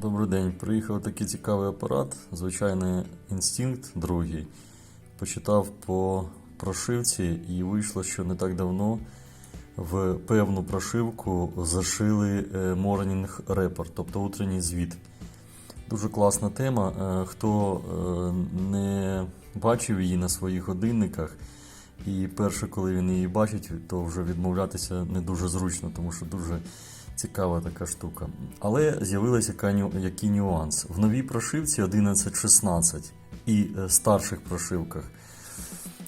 Добрий день. Приїхав такий цікавий апарат, звичайний інстинкт другий. Почитав по прошивці і вийшло, що не так давно в певну прошивку зашили е, Morning Report, тобто утренній звіт. Дуже класна тема. Е, Хто е, не бачив її на своїх годинниках, і перше, коли він її бачить, то вже відмовлятися не дуже зручно, тому що дуже цікава така штука. Але з'явилися який нюанс. В новій прошивці 11.16 і е, старших прошивках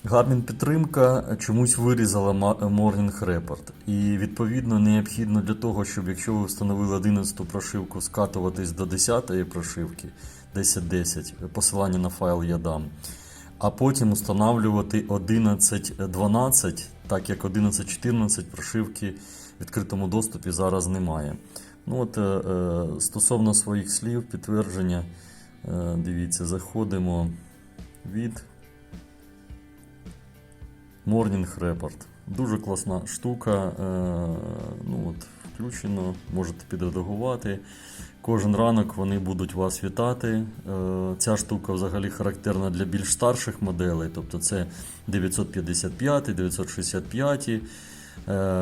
Garmin підтримка чомусь вирізала ма- Morning Report. І відповідно необхідно для того, щоб якщо ви встановили 11 прошивку, скатуватись до 10 прошивки 10.10, посилання на файл я дам. А потім встановлювати 11.12, так як 11.14 прошивки в відкритому доступі зараз немає. Ну от, е, е, стосовно своїх слів, підтвердження, е, дивіться, заходимо від Morning Report. Дуже класна штука. е, Ну, от, включено, можете підредагувати. Кожен ранок вони будуть вас вітати. Е, Ця штука взагалі характерна для більш старших моделей, тобто це 955, 965, е,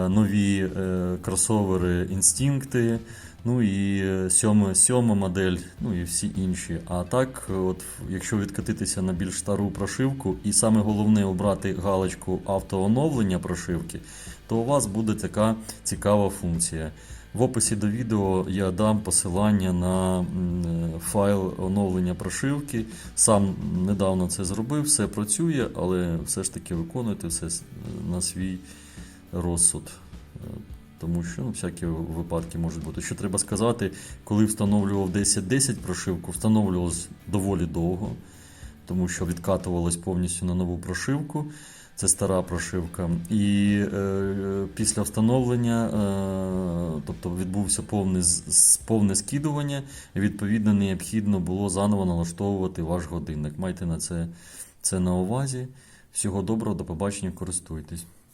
нові е, кросовери інстинкти. Ну і е, сьома, сьома модель, ну і всі інші. А так, от, якщо відкатитися на більш стару прошивку, і саме головне обрати галочку автооновлення прошивки, то у вас буде така цікава функція. В описі до відео я дам посилання на е, файл оновлення прошивки. Сам недавно це зробив, все працює, але все ж таки виконуйте все на свій розсуд. Е, Тому що ну, всякі випадки можуть бути. Що треба сказати, коли встановлював 10.10 прошивку, встановлювалось доволі довго, тому що відкатувалось повністю на нову прошивку. Це стара прошивка. І е, після встановлення, е, тобто відбувся повне, повне скидування, відповідно необхідно було заново налаштовувати ваш годинник. Майте на це, це на увазі. Всього доброго, до побачення, користуйтесь.